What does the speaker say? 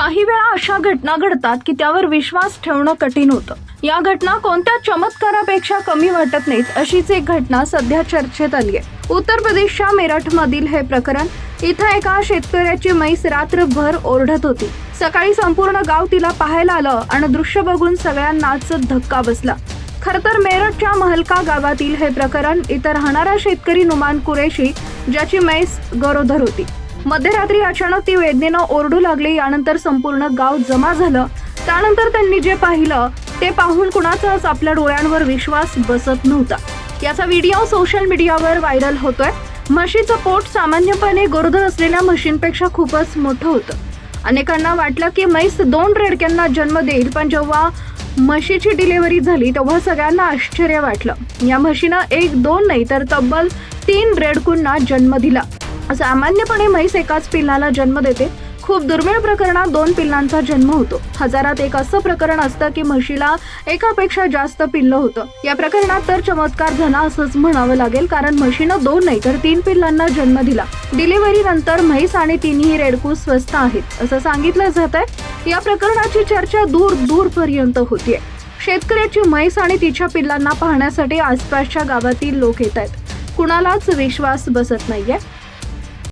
काही वेळा अशा घटना घडतात की त्यावर विश्वास ठेवणं कठीण होतं. या घटना कोणत्या चमत्कारापेक्षा कमी वाटत नाहीत अशीच एक घटना सध्या चर्चेत आली आहे. उत्तर प्रदेशच्या मेरठमधील हे प्रकरण इथं एका शेतकऱ्याची म्हैस रात्रभर ओरडत होती. सकाळी संपूर्ण गाव तिला पाहायला आलं आणि दृश्य बघून सगळ्यांनाच धक्का बसला. खर तर मेरठच्या महलका गावातील हे प्रकरण इथं राहणारा शेतकरी नुमान कुरेशी ज्याची म्हैस गरोदर होती. मध्यरात्री अचानक ती वेदनेनं ओरडू लागली यानंतर संपूर्ण गाव जमा झालं. त्यानंतर त्यांनी जे पाहिलं ते पाहून कुणाचाच आपल्या डोळ्यांवर विश्वास बसत नव्हता. याचा व्हिडिओ सोशल मीडियावर व्हायरल होतोय. म्हशीचं पोट सामान्यपणे गरोदर असलेल्या म्हशींपेक्षा खूपच मोठं होतं. अनेकांना वाटलं की म्हैस दोन रेडक्यांना जन्म देईल पण जेव्हा म्हशीची डिलिव्हरी झाली तेव्हा सगळ्यांना आश्चर्य वाटलं. या म्हशीनं एक दोन नाही तर तब्बल तीन रेडकूंना जन्म दिला. सामान्यपणे म्हैस एकाच पिल्लाला जन्म देते. खूप दुर्मिळ प्रकरणात दोन पिल्लांचा जन्म होतो. हजारात एक असं प्रकरण असतं की म्हशीला एकापेक्षा जास्त पिल्लं होतं. या प्रकरणात तर चमत्कार झाला असंच म्हणावं लागेल कारण म्हशीनं दोन नाही तर तीन पिल्लांना जन्म दिला. डिलिव्हरी नंतर म्हैस आणि तिन्ही रेडकू स्वस्त आहेत असं सांगितलं जात आहे या प्रकरणाची चर्चा दूर दूर पर्यंत होतीये. शेतकऱ्याची म्हैस आणि तिच्या पिल्लांना पाहण्यासाठी आसपासच्या गावातील लोक येत आहेत कुणालाच विश्वास बसत नाहीये.